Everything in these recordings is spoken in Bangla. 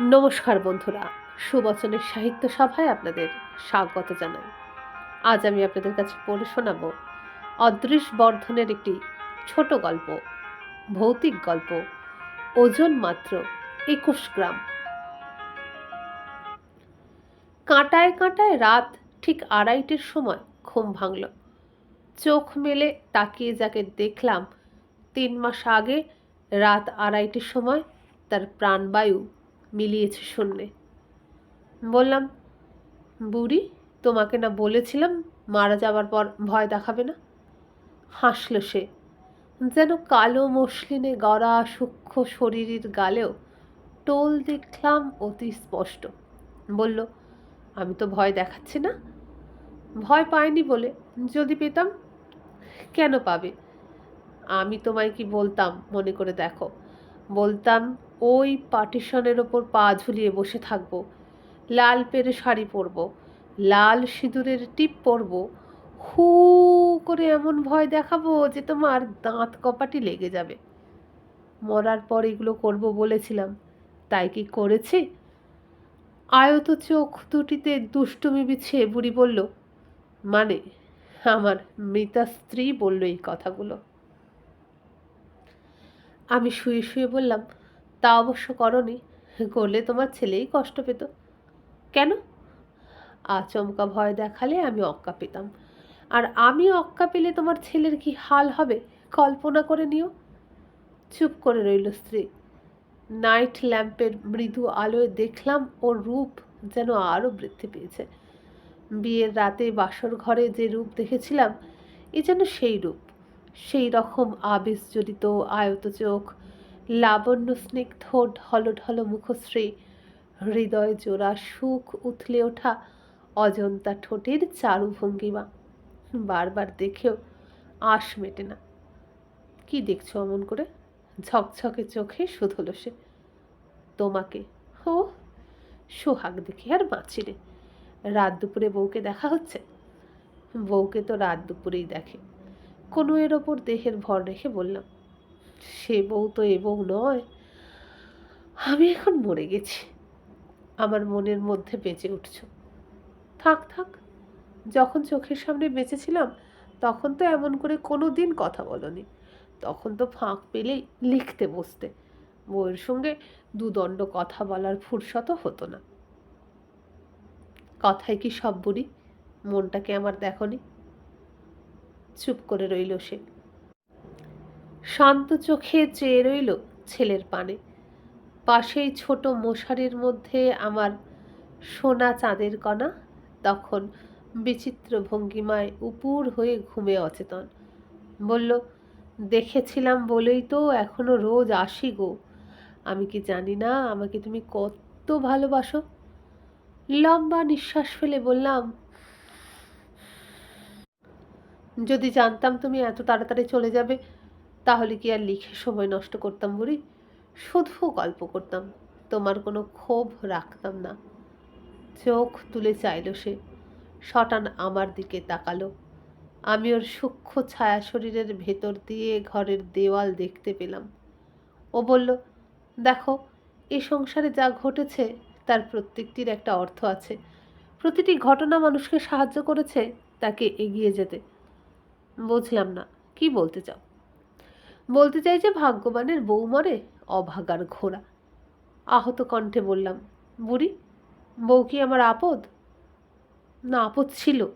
নমস্কার বন্ধুরা। সুবচনের সাহিত্য সভায় আপনাদের স্বাগত জানাই। আজ আমি আপনাদের কাছে পড়ে শোনাব অদৃশ বর্ধনের একটি ছোট গল্প, ভৌতিক গল্প, ওজন মাত্র একুশ গ্রাম। কাঁটায় কাঁটায় রাত ঠিক আড়াইটের সময় ঘুম ভাঙল। চোখ মেলে তাকিয়ে যাকে দেখলাম, তিন মাস আগে রাত আড়াইটের সময় তার প্রাণবায়ু মিলিয়েছে শূন্যে। বললাম, বুড়ি, তোমাকে না বলেছিলাম মারা যাবার পর ভয় দেখাবে না? হাসল সে, যেন কালো মসলিনে গড়া সূক্ষ্ম শরীরের গালেও টোল দেখলাম অতি স্পষ্ট। বলল, আমি তো ভয় দেখাচ্ছি না। ভয় পাইনি বলে যদি পেতাম, কেন পাবে? আমি তোমায় কি বলতাম? মনে করে দেখো। বলতাম ওই পার্টিশনের ওপর পা ঝুলিয়ে বসে থাকব। লাল পেরে শাড়ি পরব, লাল সিঁদুরের টিপ পরবো। হু করে এমন ভয় দেখাবো যে তোমার দাঁত কপাটি লেগে যাবে। মরার পর এগুলো করব বলেছিলাম, তাই কি করেছি? আয়ত চোখ দুটিতে দুষ্টুমি বিছিয়ে বুড়ি বলল মানে আমার মৃতা স্ত্রী বলল এই কথাগুলো? আমি শুয়ে শুয়ে বললাম তা অবশ্য করনি, করলে তোমার ছেলেই কষ্ট পেত। কেন? আচমকা ভয় দেখালে আমি অক্কা পেতাম। আর আমি অক্কা পেলে তোমার ছেলের কি হাল হবে? কল্পনা করে নিও। চুপ করে রইল স্ত্রী। নাইট ল্যাম্পের মৃদু আলোয় দেখলাম ওর রূপ যেন আরও বৃদ্ধি পেয়েছে। বিয়ের রাতে বাসর ঘরে যে রূপ দেখেছিলাম, এ যেন সেই রূপ। সেই রকম আবেশ জড়িত আয়ত চোখ লাবণ্য স্নিগ্ধ ঢল ঢল মুখশ্রী। হৃদয় জোড়া সুখ উথলে ওঠা অজন্তা ঠোঁটের চারু ভঙ্গিমা বারবার দেখেও আশ মেটে না। কি দেখছ অমন করে? ঝকঝকে চোখে শুধল সে। তোমাকে? ও, সোহাগ দেখে আর বাঁচিরে রাত দুপুরে বউকে দেখা হচ্ছে? বউকে তো রাত দুপুরেই দেখে। কোনো এর ওপর দেহের ভর রেখে বললাম সে বউ তো এ বউ নয়। আমি এখন মরে গেছি। আমার মনের মধ্যে বেঁচে উঠছ। থাক থাক। যখন চোখের সামনে বেঁচেছিলাম, তখন তো এমন করে কোনো দিন কথা বলনি। তখন তো ফাঁক পেলেই লিখতে বসতে। বউয়ের সঙ্গে দুদণ্ড কথা বলার ফুরসতও হতো না। কথায় কি সব বুড়ি? মনটাকে আমার দেখনি? চুপ করে রইল সে। শান্ত চোখে চেয়ে রইল ছেলের পানে। পাশেই ছোট মশারির মধ্যে আমার সোনা চাঁদের কণা, তখন বিচিত্র ভঙ্গিমায় উপুর হয়ে ঘুমে অচেতন। বলল, দেখেছিলাম বলেই তো এখনও রোজ আসি গো। আমি কি জানি না আমাকে তুমি কত ভালোবাসো? লম্বা নিঃশ্বাস ফেলে বললাম, যদি জানতাম তুমি এত তাড়াতাড়ি চলে যাবে তাহলে কি আর লিখে সময় নষ্ট করতাম বুড়ি? শুধু গল্প করতাম, তোমার কোনো ক্ষোভ রাখতাম না। চোখ তুলে চাইল সে, শটান আমার দিকে তাকালো। আমি ওর সূক্ষ্ম ছায়া শরীরের ভেতর দিয়ে ঘরের দেওয়াল দেখতে পেলাম। ও বলল, দেখো, এ সংসারে যা ঘটেছে, তার প্রত্যেকটির একটা অর্থ আছে। প্রতিটি ঘটনা মানুষকে সাহায্য করেছে তাকে এগিয়ে যেতে। বুঝলাম না, কি বলতে চাও? বলতে চাই যে ভাগ্যবানের বউ মরে অভাগার ঘোড়া। আহত কণ্ঠে বললাম, বুড়ি, বউ কি আমার আপদ? না, আপদ ছিল।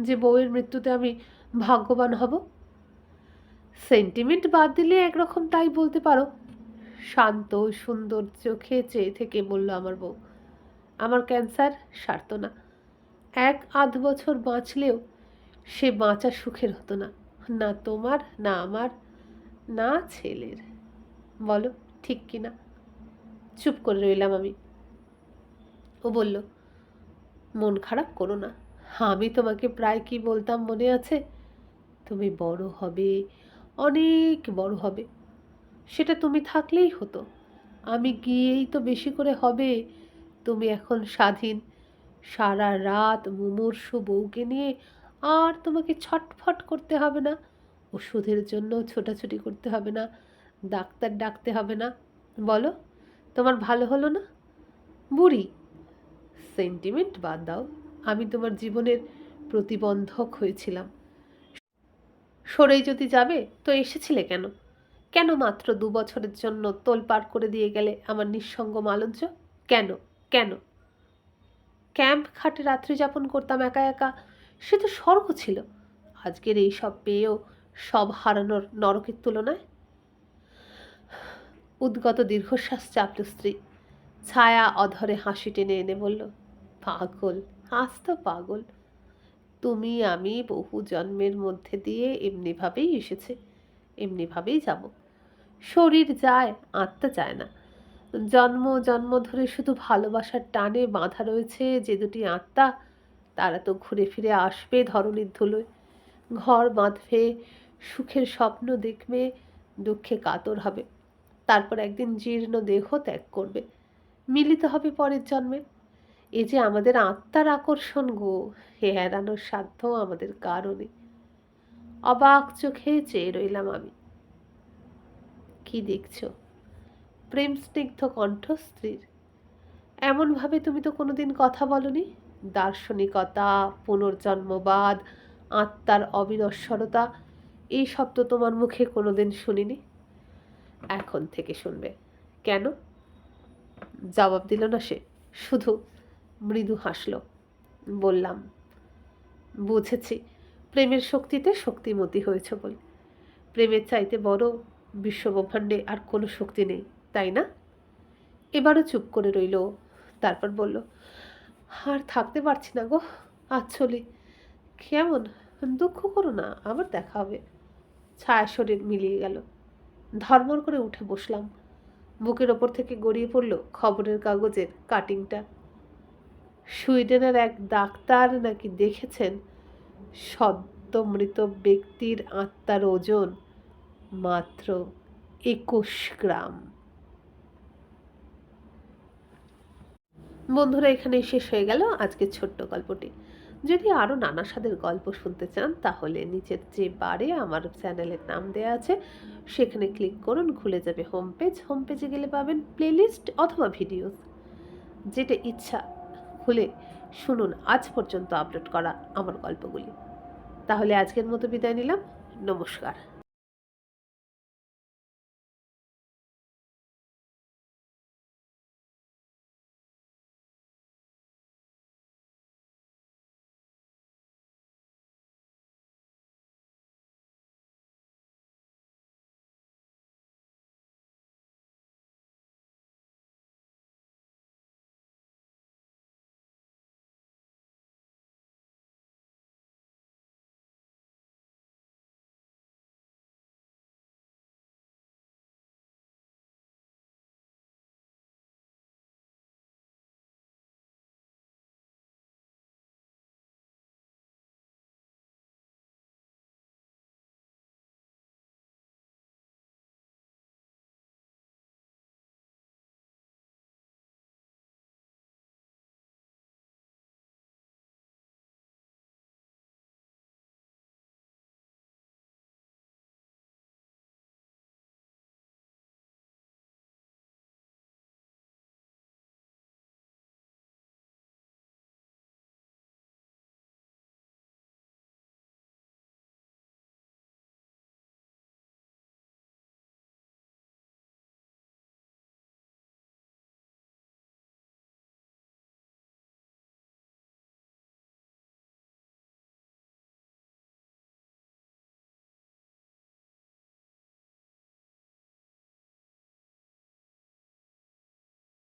যে বউয়ের মৃত্যুতে আমি ভাগ্যবান হব? সেন্টিমেন্ট বাদ দিলে একরকম তাই বলতে পারো। শান্ত, সুন্দর চোখে চেয়ে থেকে, বলল আমার বউ। আমার ক্যান্সার সারত না। এক আধ বছর বাঁচলেও সে বাঁচা সুখের হতো না। না তোমার, না আমার না ছেলের। বলো, ঠিক কি না? চুপ করে রইলাম আমি। ও বলল, মন খারাপ করো না। আমি তোমাকে প্রায় কি বলতাম মনে আছে? তুমি বড় হবে, অনেক বড় হবে। সেটা তুমি থাকলেই হতো। আমি গিয়েই তো বেশি করে হবে। তুমি এখন স্বাধীন। সারা রাত মুমূর্ষু বউকে নিয়ে আর তোমাকে ছটফট করতে হবে না। ওষুধের জন্য ছোটাছুটি করতে হবে না, ডাক্তার ডাকতে হবে না। বলো, তোমার ভালো হলো না? বুড়ি সেন্টিমেন্ট বাদ দাও। আমি তোমার জীবনের প্রতিবন্ধক হয়েছিলাম। সরেই যদি যাবে, তো এসেছিলে কেন? কেন মাত্র দু বছরের জন্য তোল পার করে দিয়ে গেলে আমার নিঃসঙ্গ মালঞ্চ কেন কেন? ক্যাম্প খাটে রাত্রি যাপন করতাম একা একা, সে তো স্বর্গ ছিল। আজকের এই সব পেয়েও সব হারানোর নরকের তুলনায়? উদ্গত দীর্ঘশ্বাস চাপল স্ত্রী। ছায়া অধরে হাসি টেনে এনে বলল, পাগল হাস তো পাগল। তুমি, আমি বহু জন্মের মধ্যে দিয়ে এমনিভাবেই এসেছে, এমনিভাবেই যাব। শরীর যায়, আত্মা যায় না। জন্ম জন্ম ধরে শুধু ভালোবাসার টানে বাঁধা রয়েছে যে দুটি আত্মা, তারা তো ঘুরে ফিরে আসবে ধরনীর ধুলোয়। ঘর বাঁধবে সুখের স্বপ্ন দেখবে, দুঃখে কাতর হবে। তারপর একদিন জীর্ণ দেহ ত্যাগ করবে। মিলিত হবে পরের জন্মে। এ যে আমাদের আত্মার আকর্ষণ গো হে এড়ানোর সাধ্য আমাদের কারণে। অবাক চোখে চেয়ে রইলাম আমি। কি দেখছ? প্রেম স্নিগ্ধ কণ্ঠ স্ত্রীর এমনভাবে তুমি তো কোনোদিন কথা বলনি। দার্শনিকতা, পুনর্জন্মবাদ, আত্মার অবিনশ্বরতা এই শব্দ তোমার মুখে কোনোদিন শুনিনি? এখন থেকে শুনবে। কেন? জবাব দিল না সে। শুধু মৃদু হাসল। বললাম, বুঝেছি, প্রেমের শক্তিতে শক্তিমতী হয়েছে বলে। প্রেমের চাইতে বড় বিশ্বব্রহ্মাণ্ডে আর কোনো শক্তি নেই, তাই না? এবারও চুপ করে রইল তারপর বলল, আর থাকতে পারছি না গো আজ চলি কেমন? দুঃখ করো না, আবার দেখা হবে। ছায়া শরীর মিলিয়ে গেল। ধর্মর করে উঠে বসলাম। বুকের ওপর থেকে গড়িয়ে পড়ল খবরের কাগজের কাটিংটা। সুইডেনের এক ডাক্তার নাকি দেখেছেন? সদ্য মৃত ব্যক্তির আত্মার ওজন মাত্র একুশ গ্রাম। বন্ধুরা, এখানেই শেষ হয়ে গেল আজকের ছোট্ট গল্পটি। যদি আরও নানা স্বাদের গল্প শুনতে চান, তাহলে নিচের যে বারে আমার চ্যানেলের নাম দেওয়া আছে, সেখানে ক্লিক করুন, খুলে যাবে হোম পেজ হোম পেজে গেলে পাবেন প্লেলিস্ট অথবা ভিডিওস যেটা ইচ্ছা খুলে শুনুন, আজ পর্যন্ত আপলোড করা আমার গল্পগুলি। তাহলে আজকের মতো বিদায় নিলাম। নমস্কার।